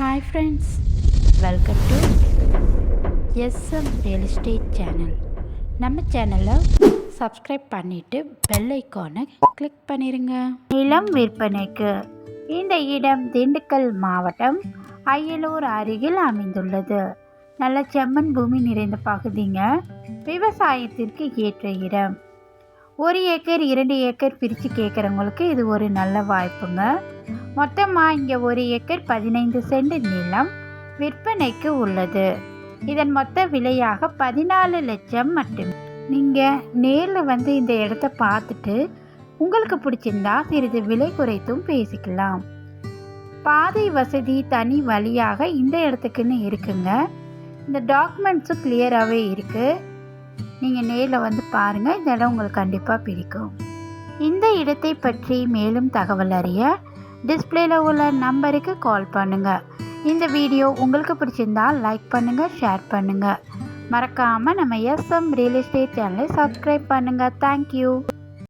Hi friends welcome to S M real estate channel நம்ம சேனலை subscribe பண்ணிவிட்டு bell ஐக்கானை கிளிக் பண்ணிடுங்க நிலம் விற்பனைக்கு இந்த இடம் திண்டுக்கல் மாவட்டம் அயலூர் அருகில் அமைந்துள்ளது. நல்ல செம்மண் பூமி நிறைந்த பகுதிங்க. விவசாயத்திற்கு ஏற்ற இடம். ஒரு ஏக்கர் இரண்டு ஏக்கர் பிரித்து கேட்குறவங்களுக்கு இது ஒரு நல்ல வாய்ப்புங்க. மொத்தமாக இங்கே ஒரு ஏக்கர் பதினைந்து சென்ட் நிலம் விற்பனைக்கு உள்ளது. இதன் மொத்த விலையாக பதினாலு லட்சம் மட்டும். நீங்கள் நேரில் வந்து இந்த இடத்த பார்த்துட்டு உங்களுக்கு பிடிச்சிருந்தா சிறிது விலை குறைத்தும் பேசிக்கலாம். பாதை வசதி தனி வழியாக இந்த இடத்துக்குன்னு இருக்குங்க. இந்த டாக்குமெண்ட்ஸும் கிளியராகவே இருக்குது நீங்கள் நேரில் வந்து பாருங்கள் இந்த இடம் உங்களுக்கு கண்டிப்பாக பிடிக்கும். இந்த இடத்தை பற்றி மேலும் தகவல் அறிய டிஸ்பிளேல உள்ள நம்பருக்கு கால் பண்ணுங்கள் இந்த வீடியோ உங்களுக்கு பிடிச்சிருந்தா லைக் பண்ணுங்கள் ஷேர் பண்ணுங்கள் மறக்காமல் நம்ம எஸ்எம் ரியல் எஸ்டேட் சேனலை சப்ஸ்கிரைப் பண்ணுங்கள் தேங்க்யூ